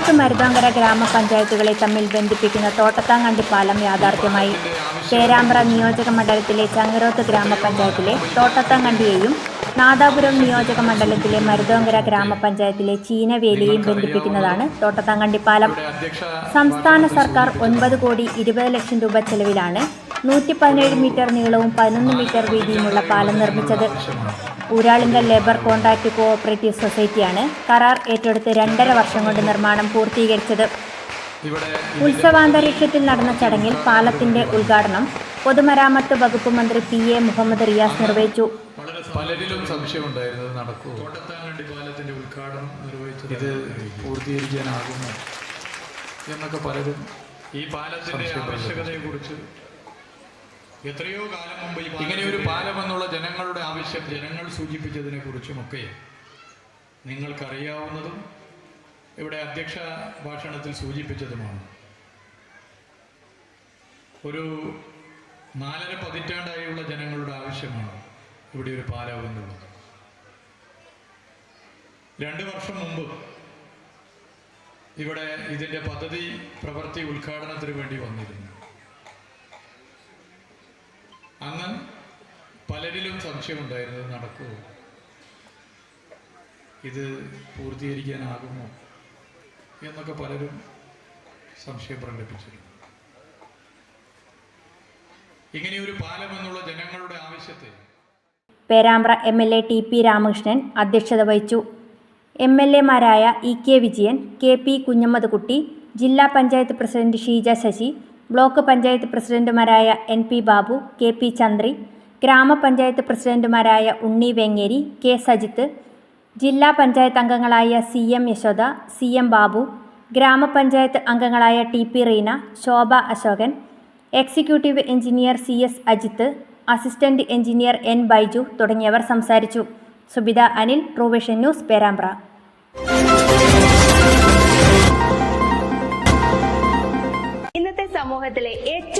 ചങ്ങരോത്ത് മരുതാങ്കര ഗ്രാമപഞ്ചായത്തുകളെ തമ്മിൽ ബന്ധിപ്പിക്കുന്ന തോട്ടത്താങ്കണ്ടി പാലം യാഥാർത്ഥ്യമായി. പേരാമ്പ്ര നിയോജക മണ്ഡലത്തിലെ ചങ്ങരോത്ത് ഗ്രാമപഞ്ചായത്തിലെ തോട്ടത്താങ്കണ്ടിയെയും നാദാപുരം നിയോജക മണ്ഡലത്തിലെ മരുതോങ്കര ഗ്രാമപഞ്ചായത്തിലെ ചീനവേലിയെയും ബന്ധിപ്പിക്കുന്നതാണ് തോട്ടത്താങ്കണ്ടി പാലം. സംസ്ഥാന സർക്കാർ ഒൻപത് കോടി ഇരുപത് ലക്ഷം രൂപ ചെലവിലാണ് നൂറ്റി പതിനേഴ് മീറ്റർ നീളവും പതിനൊന്ന് മീറ്റർ വീതിയുമുള്ള പാലം നിർമ്മിച്ചത്. ഊരാളുങ്കൽ ലേബർ കോൺട്രാക്ട് കോഓപ്പറേറ്റീവ് സൊസൈറ്റിയാണ് കരാർ ഏറ്റെടുത്ത് രണ്ടര വർഷം കൊണ്ട് നിർമ്മാണം പൂർത്തീകരിച്ചത്. ഇവിടെ ഉത്സവാന്തരീക്ഷത്തിൽ നടന്ന ചടങ്ങിൽ പാലത്തിന്റെ ഉദ്ഘാടനം പൊതുമരാമത്ത് വകുപ്പ് മന്ത്രി പി എ മുഹമ്മദ് റിയാസ് നിർവഹിച്ചു. പലരിലും സംശയമുണ്ടായിരുന്നത് നടക്കൂ പാലത്തിന്റെ ഉദ്ഘാടനം നിർവഹിച്ചത് ഇത് പൂർത്തീകരിക്കാനാകുമോ? എന്നൊക്കെ പലരും ഈ പാലത്തിന്റെ ആവശ്യകതയെ കുറിച്ച് എത്രയോ കാലം മുമ്പ് ഇങ്ങനെ ഒരു പാലം എന്നുള്ള ജനങ്ങളുടെ ആവശ്യം ജനങ്ങൾ സൂചിപ്പിച്ചതിനെ കുറിച്ചുമൊക്കെ നിങ്ങൾക്കറിയാവുന്നതും ഇവിടെ അധ്യക്ഷ ഭാഷണത്തിൽ സൂചിപ്പിച്ചതുമാണ്. ഒരു നാലര പതിറ്റാണ്ടായുള്ള ജനങ്ങളുടെ ആവശ്യമാണ് ഇവിടെ ഒരു പാലം എന്നുള്ളത്. രണ്ട് വർഷം മുമ്പ് ഇവിടെ ഇതിന്റെ പദ്ധതി പ്രവൃത്തി ഉദ്ഘാടനത്തിന് വേണ്ടി വന്നിരുന്നു. അന്ന് പലരിലും സംശയമുണ്ടായിരുന്നു നടക്കുമോ ഇത് പൂർത്തീകരിക്കാനാകുമോ എന്നൊക്കെ പലരും സംശയം പ്രകടിപ്പിച്ചിരുന്നു. ഇങ്ങനെയൊരു പാലം എന്നുള്ള ജനങ്ങളുടെ ആവശ്യത്തെ Perambra M L A T P Ramakrishnan അധ്യക്ഷത വഹിച്ചു. M L എമാരായ E K Vijayan K P Kunhammadkutty ജില്ലാ പഞ്ചായത്ത് പ്രസിഡന്റ് ഷീജ ശശി ബ്ലോക്ക് പഞ്ചായത്ത് പ്രസിഡന്റുമാരായ N P Babu K P Chandri ഗ്രാമപഞ്ചായത്ത് പ്രസിഡന്റുമാരായ ഉണ്ണി വെങ്ങേരി കെ സജിത്ത് ജില്ലാ പഞ്ചായത്ത് അംഗങ്ങളായ C M Yashoda C M Babu ഗ്രാമപഞ്ചായത്ത് അംഗങ്ങളായ T P Reena Shobha Ashokan executive engineer C S Ajith assistant engineer N Baiju തുടങ്ങിയവർ സംസാരിച്ചു. Subitha Anil truevision news Perambra. സമൂഹത്തിലെ ഏറ്റവും